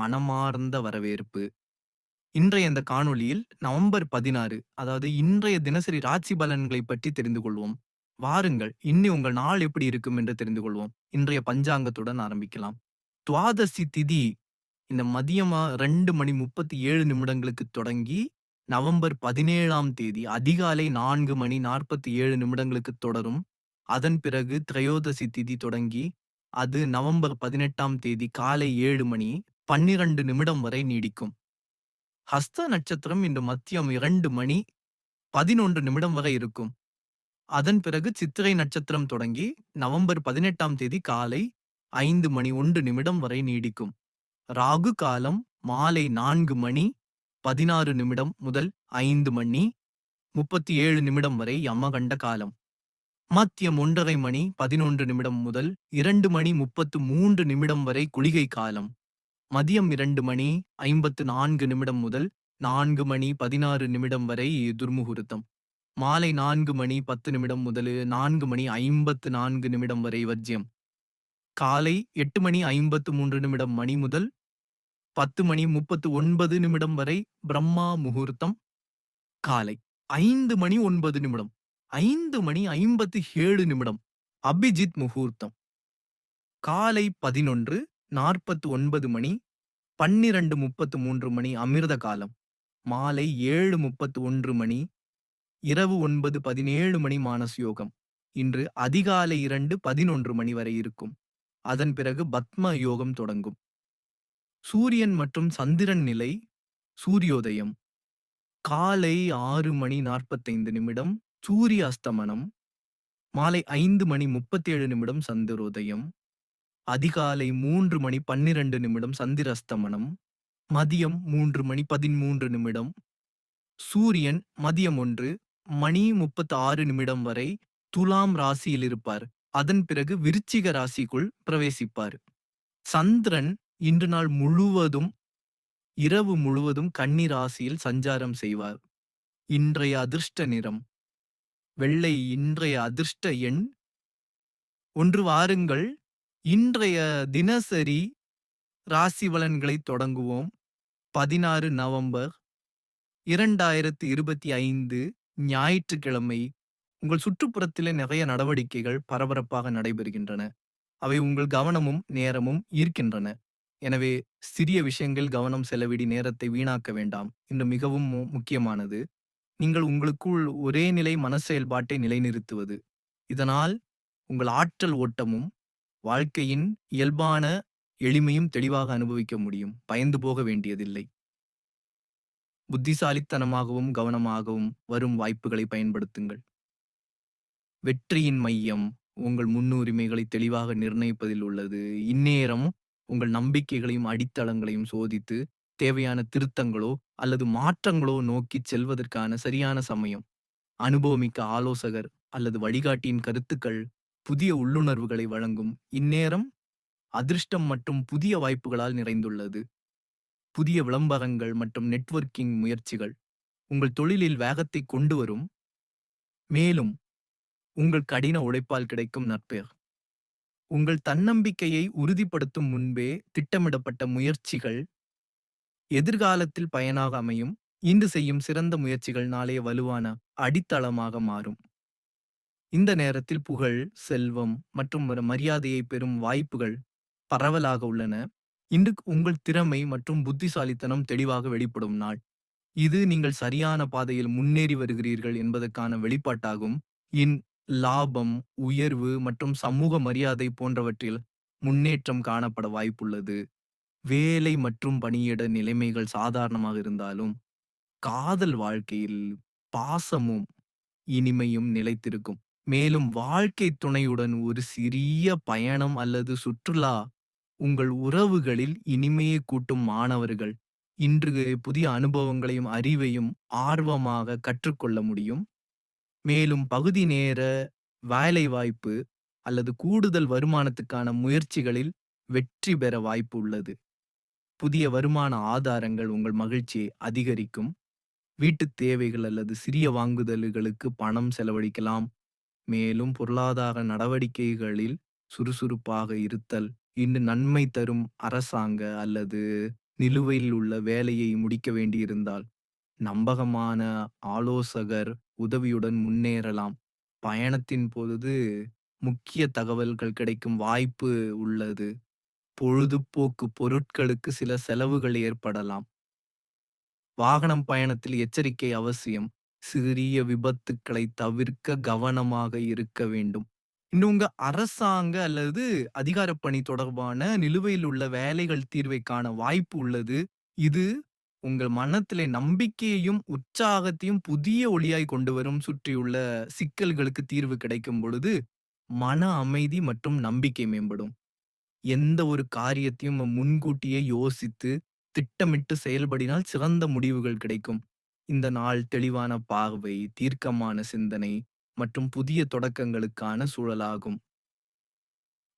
மனமார்ந்த வரவேற்பு. இன்றைய இந்த காணொளியில் நவம்பர் 16 அதாவது இன்றைய தினசரி ராசி பலன்களை பற்றி தெரிந்து கொள்வோம். வாருங்கள் இன்னி உங்கள் நாள் எப்படி இருக்கும் என்று தெரிந்து கொள்வோம். இன்றைய பஞ்சாங்கத்துடன் ஆரம்பிக்கலாம். துவாதசி திதி இந்த மதியமா ரெண்டு மணி 37 நிமிடங்களுக்கு தொடங்கி நவம்பர் 17ஆம் தேதி அதிகாலை நான்கு மணி 47 நிமிடங்களுக்கு தொடரும். அதன் பிறகு திரையோதசி திதி தொடங்கி அது நவம்பர் 18ஆம் தேதி காலை ஏழு மணி 12 நிமிடம் வரை நீடிக்கும். ஹஸ்த நட்சத்திரம் இன்று மத்தியம் இரண்டு மணி 11 நிமிடம் வரை இருக்கும். அதன் பிறகு சித்திரை நட்சத்திரம் தொடங்கி நவம்பர் 18ஆம் தேதி காலை ஐந்து மணி ஒன்று நிமிடம் வரை நீடிக்கும். ராகு காலம் மாலை நான்கு மணி 16 நிமிடம் முதல் ஐந்து மணி 37 நிமிடம் வரை யமகண்ட காலம். மத்தியம் ஒன்றரை மணி 11 நிமிடம் முதல் இரண்டு மணி 33 நிமிடம் வரை குளிகை காலம். மதியம் இரண்டு மணி ஐம்பத்து நான்கு நிமிடம் முதல் நான்கு மணி பதினாறு நிமிடம் வரை துர்முகூர்த்தம் மாலை நான்கு மணி பத்து நிமிடம் முதல் நான்கு மணி ஐம்பத்து நான்கு நிமிடம் வரை வர்ஜியம். காலை எட்டு மணி ஐம்பத்து மூன்று நிமிடம் மணி முதல் பத்து மணி முப்பத்து ஒன்பது நிமிடம் வரை பிரம்மா முகூர்த்தம். காலை ஐந்து மணி ஒன்பது நிமிடம் ஐந்து மணி ஐம்பத்து ஏழு நிமிடம் அபிஜித் முகூர்த்தம். காலை பதினொன்று நாற்பத்து ஒன்பது மணி பன்னிரண்டு முப்பத்து மூன்று மணி அமிர்த காலம் மாலை ஏழு முப்பத்து ஒன்று மணி இரவு ஒன்பது பதினேழு மணி மானஸ் யோகம் இன்று அதிகாலை இரண்டு பதினொன்று மணி வரை இருக்கும். அதன் பிறகு பத்ம யோகம் தொடங்கும். சூரியன் மற்றும் சந்திரன் நிலை சூரியோதயம். காலை ஆறு மணி நாற்பத்தைந்து நிமிடம் சூரிய அஸ்தமனம். மாலை ஐந்து மணி முப்பத்தேழு நிமிடம் சந்திரோதயம். அதிகாலை மூன்று மணி 12 நிமிடம் சந்திரஸ்தமனம் மதியம் மூன்று மணி 13 நிமிடம். சூரியன் மதியம் ஒன்று மணி 36 நிமிடம் வரை துலாம் ராசியில் இருப்பார். அதன் பிறகு விருச்சிக ராசிக்குள் பிரவேசிப்பார். சந்திரன் இன்று நாள் முழுவதும் இரவு முழுவதும் கன்னி ராசியில் சஞ்சாரம் செய்வார். இன்றைய அதிர்ஷ்ட நிறம் வெள்ளை இன்றைய அதிர்ஷ்ட எண் ஒன்று வாருங்கள் இன்றைய தினசரி ராசி பலன்களை தொடங்குவோம். 16 நவம்பர் 2025 ஞாயிற்றுக்கிழமை உங்கள் சுற்றுப்புறத்திலே நிறைய நடவடிக்கைகள் பரபரப்பாக நடைபெறுகின்றன. அவை உங்கள் கவனமும் நேரமும் ஈர்க்கின்றன. எனவே சிறிய விஷயங்கள் கவனம் செலவிடி நேரத்தை வீணாக்க வேண்டாம். இன்று மிகவும் முக்கியமானது. நீங்கள் உங்களுக்குள் ஒரே நிலை மனச்செயல்பாட்டை நிலைநிறுத்துவது. இதனால் உங்கள் ஆற்றல் ஓட்டமும் வாழ்க்கையின் இயல்பான எளிமையும் தெளிவாக அனுபவிக்க முடியும். பயந்து போக வேண்டியதில்லை. புத்திசாலித்தனமாகவும் கவனமாகவும் வரும் வாய்ப்புகளை பயன்படுத்துங்கள். வெற்றியின் மையம் உங்கள் முன்னுரிமைகளை தெளிவாக நிர்ணயிப்பதில் உள்ளது. இந்நேரம் உங்கள் நம்பிக்கைகளையும் அடித்தளங்களையும் சோதித்து தேவையான திருத்தங்களோ அல்லது மாற்றங்களோ நோக்கிச் செல்வதற்கான சரியான சமயம். அனுபவமிக்க ஆலோசகர் அல்லது வழிகாட்டியின் கருத்துக்கள் புதிய உள்ளுணர்வுகளை வழங்கும். இந்நேரம் அதிர்ஷ்டம் மற்றும் புதிய வாய்ப்புகளால் நிறைந்துள்ளது. புதிய விளம்பரங்கள் மற்றும் நெட்வொர்க்கிங் முயற்சிகள் உங்கள் தொழிலில் வேகத்தை கொண்டு வரும். மேலும் உங்கள் கடின உழைப்பால் கிடைக்கும் நற்பெயர். உங்கள் தன்னம்பிக்கையை உறுதிப்படுத்தும் முன்பே திட்டமிடப்பட்ட முயற்சிகள் எதிர்காலத்தில் பயனாக அமையும். இன்று செய்யும் சிறந்த முயற்சிகள் நாளைய வலுவான அடித்தளமாக மாறும். இந்த நேரத்தில் புகழ், செல்வம் மற்றும் ஒரு மரியாதையை பெறும் வாய்ப்புகள் பரவலாக உள்ளன. இன்று உங்கள் திறமை மற்றும் புத்திசாலித்தனம் தெளிவாக வெளிப்படும் நாள். இது நீங்கள் சரியான பாதையில் முன்னேறி வருகிறீர்கள் என்பதற்கான வெளிப்பாட்டாகும். இன் லாபம், உயர்வு மற்றும் சமூக மரியாதை போன்றவற்றில் முன்னேற்றம் காணப்பட வாய்ப்புள்ளது. வேலை மற்றும் பணியிட நிலைமைகள் சாதாரணமாக இருந்தாலும், காதல் வாழ்க்கையில் பாசமும் இனிமையும் நிலைத்திருக்கும். மேலும் வாழ்க்கை துணையுடன் ஒரு சிறிய பயணம் அல்லது சுற்றுலா உங்கள் உறவுகளில் இனிமையை கூட்டும் மாணவர்கள் இன்று புதிய அனுபவங்களையும் அறிவையும் ஆர்வமாக கற்றுக்கொள்ள முடியும். மேலும் பகுதி நேர வேலைவாய்ப்பு அல்லது கூடுதல் வருமானத்துக்கான முயற்சிகளில் வெற்றி பெற வாய்ப்பு உள்ளது. புதிய வருமான ஆதாரங்கள் உங்கள் மகிழ்ச்சியை அதிகரிக்கும். வீட்டுத் தேவைகள் அல்லது சிறிய வாங்குதல்களுக்கு பணம் செலவழிக்கலாம். மேலும் பொருளாதார நடவடிக்கைகளில் சுறுசுறுப்பாக இருத்தல் இன்று நன்மை தரும் அரசாங்க அல்லது நிலுவையில் உள்ள வேலையை முடிக்க வேண்டியிருந்தால் நம்பகமான ஆலோசகர் உதவியுடன் முன்னேறலாம். பயணத்தின் பொழுது முக்கிய தகவல்கள் கிடைக்கும் வாய்ப்பு உள்ளது. பொழுதுபோக்கு பொருட்களுக்கு சில செலவுகள் ஏற்படலாம். வாகனம் பயணத்தில் எச்சரிக்கை அவசியம். சிறிய விபத்துக்களை தவிர்க்க கவனமாக இருக்க வேண்டும். இன்னும் உங்க அரசாங்க அல்லது அதிகாரப் பணி தொடர்பான நிலுவையில் உள்ள வேலைகள் தீர்வை காண வாய்ப்பு உள்ளது. இது உங்கள் மனத்திலே நம்பிக்கையையும், உற்சாகத்தையும் புதிய ஒளியாய் கொண்டு வரும். சுற்றியுள்ள சிக்கல்களுக்கு தீர்வு கிடைக்கும் பொழுது, மன அமைதி மற்றும் நம்பிக்கை மேம்படும். எந்த ஒரு காரியத்தையும் முன்கூட்டியே யோசித்து, திட்டமிட்டு செயல்படினால் சிறந்த முடிவுகள் கிடைக்கும். இந்த நாள் தெளிவான பார்வை, தீர்க்கமான சிந்தனை மற்றும் புதிய தொடக்கங்களுக்கான சூழலாகும்.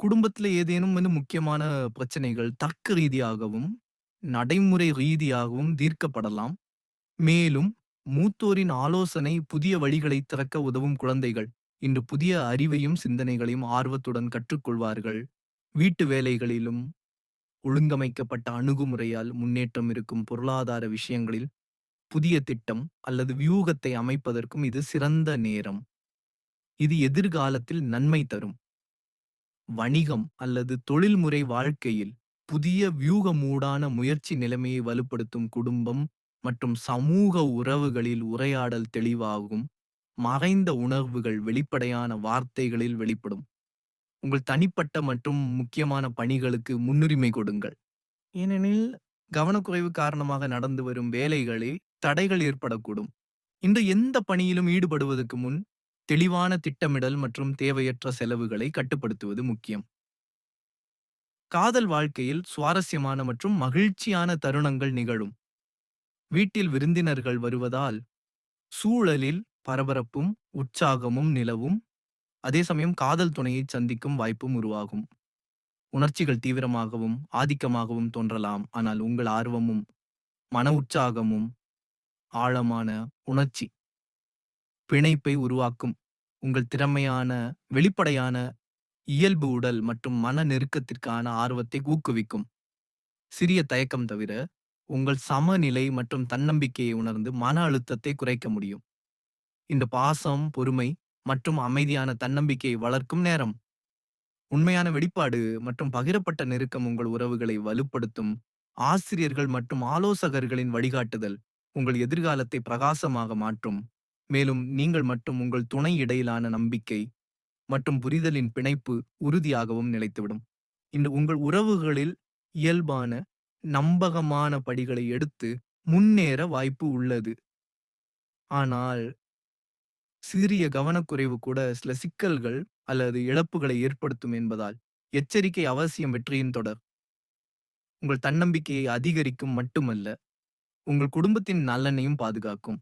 குடும்பத்தில் ஏதேனும் வந்து முக்கியமான பிரச்சனைகள் தர்க்க ரீதியாகவும், நடைமுறை ரீதியாகவும் தீர்க்கப்படலாம். மேலும் மூத்தோரின் ஆலோசனை புதிய வழிகளை திறக்க உதவும் குழந்தைகள், இன்று புதிய அறிவையும், சிந்தனைகளையும் ஆர்வத்துடன் கற்றுக்கொள்வார்கள். வீட்டு வேலைகளிலும் ஒழுங்கமைக்கப்பட்ட அணுகுமுறையால் முன்னேற்றம் இருக்கும் பொருளாதார விஷயங்களில் புதிய திட்டம் அல்லது வியூகத்தை அமைப்பதற்கும் இது சிறந்த நேரம். இது எதிர்காலத்தில் நன்மை தரும். வணிகம் அல்லது தொழில்முறை வாழ்க்கையில் புதிய வியூகமூடான முயற்சி நிலைமையை வலுப்படுத்தும் குடும்பம் மற்றும் சமூக உறவுகளில் உரையாடல் தெளிவாகும். மறைந்த உணர்வுகள் வெளிப்படையான வார்த்தைகளில் வெளிப்படும். உங்கள் தனிப்பட்ட மற்றும் முக்கியமான பணிகளுக்கு முன்னுரிமை கொடுங்கள். ஏனெனில் கவனக்குறைவு காரணமாக நடந்து வரும் வேலைகளில் தடைகள் ஏற்படக்கூடும். இன்று எந்த பணியிலும் ஈடுபடுவதற்கு முன் தெளிவான திட்டமிடல் மற்றும் தேவையற்ற செலவுகளை கட்டுப்படுத்துவது முக்கியம். காதல் வாழ்க்கையில் சுவாரஸ்யமான மற்றும் மகிழ்ச்சியான தருணங்கள் நிகழும். வீட்டில் விருந்தினர்கள் வருவதால் சூழலில் பரபரப்பும், உற்சாகமும் நிலவும். அதே சமயம் காதல் துணையை சந்திக்கும் வாய்ப்பும் உருவாகும். உணர்ச்சிகள் தீவிரமாகவும், ஆதிக்கமாகவும் தோன்றலாம். ஆனால் உங்கள் ஆர்வமும், மன உற்சாகமும் ஆழமான உணர்ச்சி பிணைப்பை உருவாக்கும். உங்கள் திறமையான, வெளிப்படையான இயல்பு உடல் மற்றும் மன நெருக்கத்திற்கான ஆர்வத்தை ஊக்குவிக்கும். சிறிய தயக்கம் தவிர, உங்கள் சமநிலை மற்றும் தன்னம்பிக்கையை உணர்ந்து மன அழுத்தத்தை குறைக்க முடியும். இந்த பாசம், பொறுமை மற்றும் அமைதியான தன்னம்பிக்கையை வளர்க்கும் நேரம். உண்மையான வெளிப்பாடு மற்றும் பகிரப்பட்ட நெருக்கம் உங்கள் உறவுகளை வலுப்படுத்தும். ஆசிரியர்கள் மற்றும் ஆலோசகர்களின் வழிகாட்டுதல் உங்கள் எதிர்காலத்தை பிரகாசமாக மாற்றும். மேலும் நீங்கள் மற்றும் உங்கள் துணை இடையிலான நம்பிக்கை மற்றும் புரிதலின் பிணைப்பு உறுதியாகவும் நிலைத்துவிடும். இந்த உங்கள் உறவுகளில் இயல்பான, நம்பகமான படிகளை எடுத்து முன்னேற வாய்ப்பு உள்ளது. ஆனால் சிறிய கவனக்குறைவு கூட சில சிக்கல்கள் அல்லது இழப்புகளை ஏற்படுத்தும் என்பதால் எச்சரிக்கை அவசியம் வெற்றியின் தொடர். உங்கள் தன்னம்பிக்கையை அதிகரிக்கும் மட்டுமல்ல, உங்கள் குடும்பத்தின் நலனையும் பாதுகாக்கும்.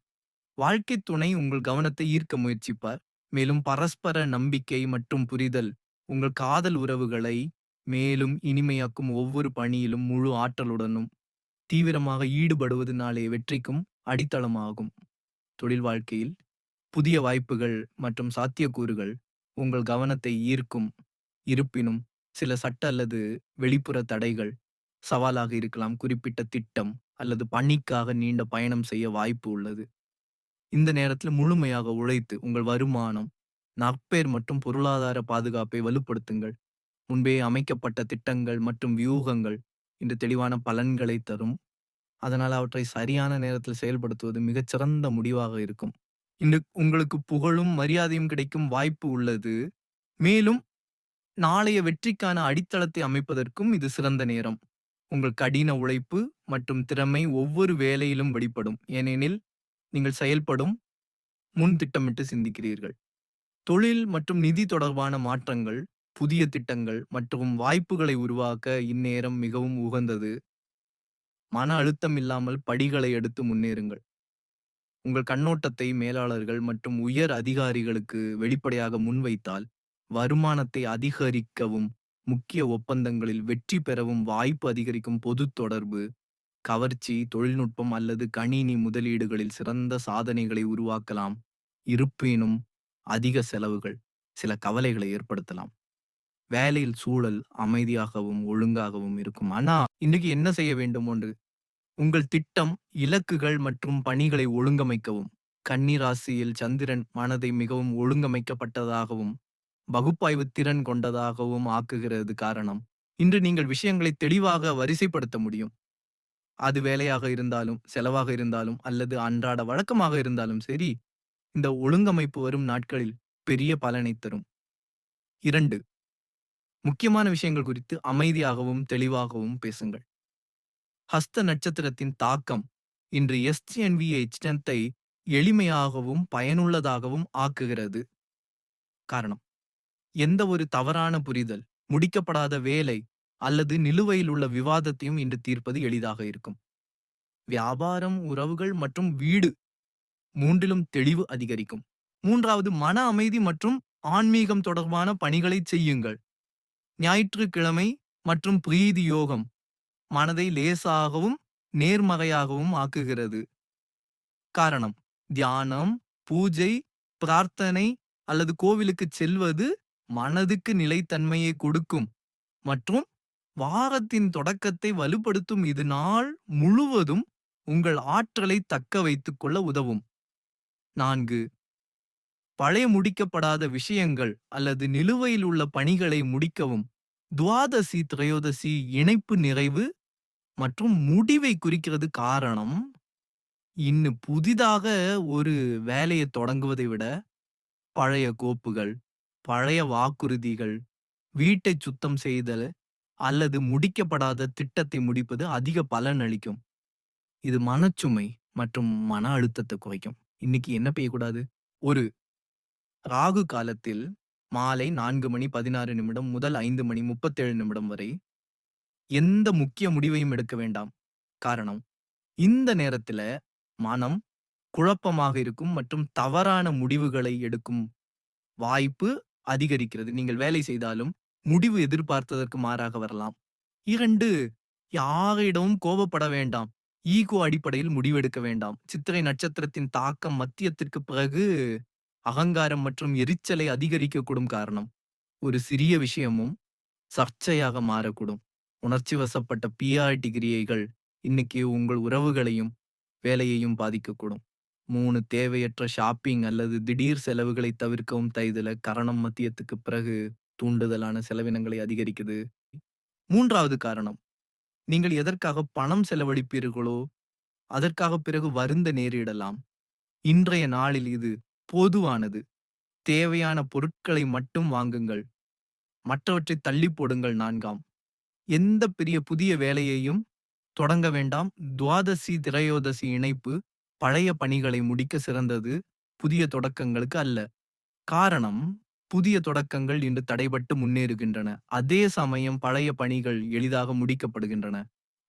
வாழ்க்கை துணை உங்கள் கவனத்தை ஈர்க்க முயற்சிப்பார். மேலும் பரஸ்பர நம்பிக்கை மற்றும் புரிதல் உங்கள் காதல் உறவுகளை மேலும் இனிமையாக்கும். ஒவ்வொரு பணியிலும் முழு ஆற்றலுடனும் தீவிரமாக ஈடுபடுவதனாலே வெற்றிக்கும் அடித்தளமாகும். தொழில் வாழ்க்கையில் புதிய வாய்ப்புகள் மற்றும் சாத்தியக்கூறுகள் உங்கள் கவனத்தை ஈர்க்கும். இருப்பினும் சில சட்ட அல்லது வெளிப்புற தடைகள் சவாலாக இருக்கலாம். குறிப்பிட்ட திட்டம் அல்லது பணிக்காக நீண்ட பயணம் செய்ய வாய்ப்பு உள்ளது. இந்த நேரத்தில் முழுமையாக உழைத்து உங்கள் வருமானம், நற்பெயர் மற்றும் பொருளாதார பாதுகாப்பை வலுப்படுத்துங்கள். முன்பே அமைக்கப்பட்ட திட்டங்கள் மற்றும் வியூகங்கள் இன்று தெளிவான பலன்களை தரும். அதனால் அவற்றை சரியான நேரத்தில் செயல்படுத்துவது மிகச்சிறந்த முடிவாக இருக்கும். இன்று உங்களுக்கு புகழும், மரியாதையும் கிடைக்கும் வாய்ப்பு உள்ளது. மேலும் நாளைய வெற்றிக்கான அடித்தளத்தை அமைப்பதற்கும் இது சிறந்த நேரம். உங்கள் கடின உழைப்பு மற்றும் திறமை ஒவ்வொரு வேலையிலும் வெளிப்படும். ஏனெனில் நீங்கள் செயல்படும் முன் திட்டமிட்டு சிந்திக்கிறீர்கள். தொழில் மற்றும் நிதி தொடர்பான மாற்றங்கள், புதிய திட்டங்கள் மற்றும் வாய்ப்புகளை உருவாக்க இந்நேரம் மிகவும் உகந்தது. மன அழுத்தம் இல்லாமல் படிகளை எடுத்து முன்னேறுங்கள். உங்கள் கண்ணோட்டத்தை மேலாளர்கள் மற்றும் உயர் அதிகாரிகளுக்கு வெளிப்படையாக முன்வைத்தால், வருமானத்தை அதிகரிக்கவும், முக்கிய ஒப்பந்தங்களில் வெற்றி பெறவும் வாய்ப்பு அதிகரிக்கும். பொதுத் தொடர்பு, கவர்ச்சி, தொழில்நுட்பம் அல்லது கணினி முதலீடுகளில் சிறந்த சாதனைகளை உருவாக்கலாம். இருப்பினும் அதிக செலவுகள் சில கவலைகளை ஏற்படுத்தலாம். வேலையில் சூழல் அமைதியாகவும், ஒழுங்காகவும் இருக்கும். ஆனா, இன்னைக்கு என்ன செய்ய வேண்டும் ஒன்று, உங்கள் திட்டம், இலக்குகள் மற்றும் பணிகளை ஒழுங்கமைக்கவும். கன்னிராசியில் சந்திரன் மனதை மிகவும் ஒழுங்கமைக்கப்பட்டதாகவும், பகுப்பாய்வு திறன் கொண்டதாகவும் ஆக்குகிறது காரணம். இன்று நீங்கள் விஷயங்களை தெளிவாக வரிசைப்படுத்த முடியும். அது வேலையாக இருந்தாலும், செலவாக இருந்தாலும் அல்லது அன்றாட வழக்கமாக இருந்தாலும் சரி, இந்த ஒழுங்கமைப்பு வரும் நாட்களில் பெரிய பலனைத் தரும். இரண்டு முக்கியமான விஷயங்கள் குறித்து அமைதியாகவும், தெளிவாகவும் பேசுங்கள். ஹஸ்த நட்சத்திரத்தின் தாக்கம் இன்று எஸ்டிஎன்வியை ஸ்ட்ரென்த்தை எளிமையாகவும், பயனுள்ளதாகவும் ஆக்குகிறது. காரணம், எந்த ஒரு தவறான புரிதல், முடிக்கப்படாத வேலை அல்லது நிலுவையில் உள்ள விவாதத்தையும் இன்று தீர்ப்பது எளிதாக இருக்கும். வியாபாரம், உறவுகள் மற்றும் வீடு மூன்றிலும் தெளிவு அதிகரிக்கும். மூன்றாவது மன அமைதி மற்றும் ஆன்மீகம் தொடர்பான பணிகளைச் செய்யுங்கள். ஞாயிற்றுக்கிழமை மற்றும் பிரீதி யோகம் மனதை லேசாகவும், நேர்மறையாகவும் ஆக்குகிறது. காரணம், தியானம், பூஜை, பிரார்த்தனை அல்லது கோவிலுக்குச் செல்வது மனதுக்கு நிலைத்தன்மையை கொடுக்கும் மற்றும் வாரத்தின் தொடக்கத்தை வலுப்படுத்தும். இது நாள் முழுவதும் உங்கள் ஆற்றலை தக்க வைத்துக் கொள்ள உதவும். நான்கு பழைய முடிக்கப்படாத விஷயங்கள் அல்லது நிலுவையில் உள்ள பணிகளை முடிக்கவும். துவாதசி, திரையோதசி இணைப்பு நிறைவு மற்றும் முடிவை குறிக்கிறது காரணம், இன்னும் புதிதாக ஒரு வேலையை தொடங்குவதை விட, பழைய கோப்புகள், பழைய வாக்குறுதிகள், வீட்டைச் சுத்தம் செய்தல் அல்லது முடிக்கப்படாத திட்டத்தை முடிப்பது அதிக பலன் அளிக்கும். இது மனச்சுமை மற்றும் மன அழுத்தத்தை குறைக்கும். இன்னைக்கு என்ன பெய்யக்கூடாது ஒரு ராகு காலத்தில் மாலை நான்கு மணி 16 நிமிடம் முதல் ஐந்து மணி 37 நிமிடம் வரை எந்த முக்கிய முடிவையும் எடுக்க வேண்டாம். காரணம், இந்த நேரத்துல மனம் குழப்பமாக இருக்கும் மற்றும் தவறான முடிவுகளை எடுக்கும் வாய்ப்பு அதிகரிக்கிறது. நீங்கள் வேலை செய்தாலும் முடிவு எதிர்பார்த்ததற்கு மாறாக வரலாம். இரண்டு யாரிடமும் கோபப்பட வேண்டாம். ஈகோ அடிப்படையில் முடிவெடுக்க வேண்டாம். சித்திரை நட்சத்திரத்தின் தாக்கம் மத்தியத்திற்கு பிறகு அகங்காரம் மற்றும் எரிச்சலை அதிகரிக்கக்கூடும் காரணம். ஒரு சிறிய விஷயமும் சர்ச்சையாக மாறக்கூடும். உணர்ச்சி வசப்பட்ட பிஆர் டிகிரியைகள் இன்னைக்கு உங்கள் உறவுகளையும், வேலையையும் பாதிக்கக்கூடும். மூணு தேவையற்ற ஷாப்பிங் அல்லது திடீர் செலவுகளை தவிர்க்கவும் தைதல கரணம் மத்தியத்துக்கு பிறகு தூண்டுதலான செலவினங்களை அதிகரிக்குது. மூன்றாவது காரணம், நீங்கள் எதற்காக பணம் செலவழிப்பீர்களோ, அதற்காக பிறகு வருந்த நேரிடலாம். இன்றைய நாளில் இது பொதுவானது. தேவையான பொருட்களை மட்டும் வாங்குங்கள். மற்றவற்றை தள்ளிப் போடுங்கள். நான்காம் எந்த பெரிய புதிய வேலையையும் தொடங்க வேண்டாம். துவாதசி, திரையோதசி இணைப்பு பழைய பணிகளை முடிக்க சிறந்தது, புதிய தொடக்கங்களுக்கு அல்ல. காரணம், புதிய தொடக்கங்கள் இன்று தடைபட்டு முன்னேறுகின்றன. அதே சமயம் பழைய பணிகள் எளிதாக முடிக்கப்படுகின்றன.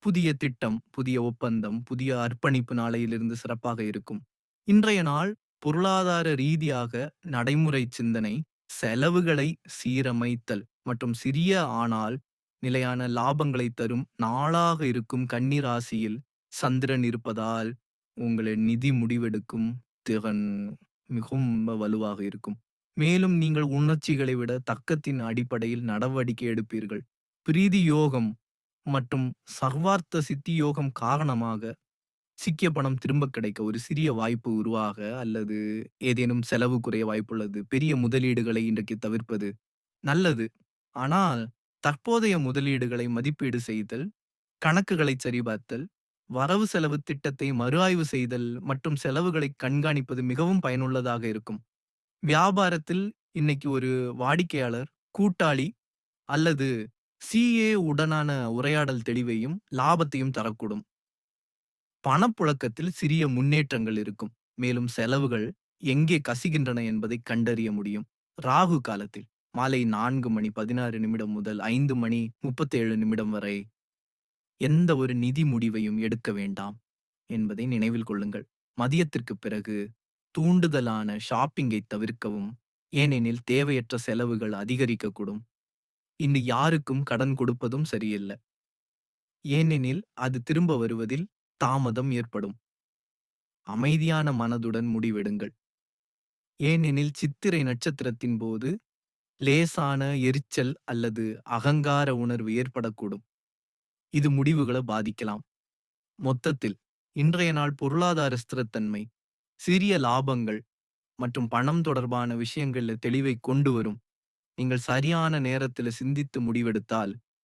புதிய திட்டம், புதிய ஒப்பந்தம், புதிய அர்ப்பணிப்பு நாளையிலிருந்து சிறப்பாக இருக்கும். இன்றைய நாள் பொருளாதார ரீதியாக நடைமுறை சிந்தனை, செலவுகளை சீரமைத்தல் மற்றும் சிறிய ஆனால் நிலையான லாபங்களை தரும் நாளாக இருக்கும். கன்னி ராசியில் சந்திரன் இருப்பதால் உங்களின் நிதி முடிவெடுக்கும் திறன் மிகவும் வலுவாக இருக்கும். மேலும் நீங்கள் உணர்ச்சிகளை விட தர்க்கத்தின் அடிப்படையில் நடவடிக்கை எடுப்பீர்கள். பிரீதி யோகம் மற்றும் சர்வார்த்த சித்தி யோகம் காரணமாக சிக்கிய பணம் திரும்பக் கிடைக்க ஒரு சிறிய வாய்ப்பு உருவாக அல்லது ஏதேனும் செலவு குறைய வாய்ப்புள்ளது. பெரிய முதலீடுகளை இன்றைக்கு தவிர்ப்பது நல்லது. ஆனால் தற்போதைய முதலீடுகளை மதிப்பீடு செய்தல், கணக்குகளை சரிபார்த்தல், வரவு செலவு திட்டத்தை மறுஆய்வு செய்தல் மற்றும் செலவுகளை கண்காணிப்பது மிகவும் பயனுள்ளதாக இருக்கும். வியாபாரத்தில் இன்னைக்கு ஒரு வாடிக்கையாளர், கூட்டாளி அல்லது சிஏ உடனான உரையாடல் தெளிவையும், லாபத்தையும் தரக்கூடும். பணப்புழக்கத்தில் சிறிய முன்னேற்றங்கள் இருக்கும். மேலும் செலவுகள் எங்கே கசிகின்றன என்பதை கண்டறிய முடியும். ராகு காலத்தில் மாலை நான்கு மணி 16 நிமிடம் முதல் ஐந்து மணி 37 நிமிடம் வரை எந்த ஒரு நிதி முடிவையும் எடுக்க வேண்டாம் என்பதை நினைவில் கொள்ளுங்கள். மதியத்திற்குப் பிறகு தூண்டுதலான ஷாப்பிங்கை தவிர்க்கவும், ஏனெனில் தேவையற்ற செலவுகள் அதிகரிக்கக்கூடும். இன்று யாருக்கும் கடன் கொடுப்பதும் சரியல்ல. ஏனெனில் அது திரும்ப வருவதில் தாமதம் ஏற்படும். அமைதியான மனதுடன் முடிவெடுங்கள். ஏனெனில் சித்திரை நட்சத்திரத்தின் போது லேசான எரிச்சல் அல்லது அகங்கார உணர்வு ஏற்படக்கூடும் இது முடிவுகளை பாதிக்கலாம். மொத்தத்தில் இன்றைய நாள் பொருளாதார ஸ்திரத்தன்மை சிறிய லாபங்கள் மற்றும் பணம் தொடர்பான விஷயங்கள்ல தெளிவை கொண்டு வரும். நீங்கள் சரியான நேரத்தில் சிந்தித்து முடிவெடுத்தால்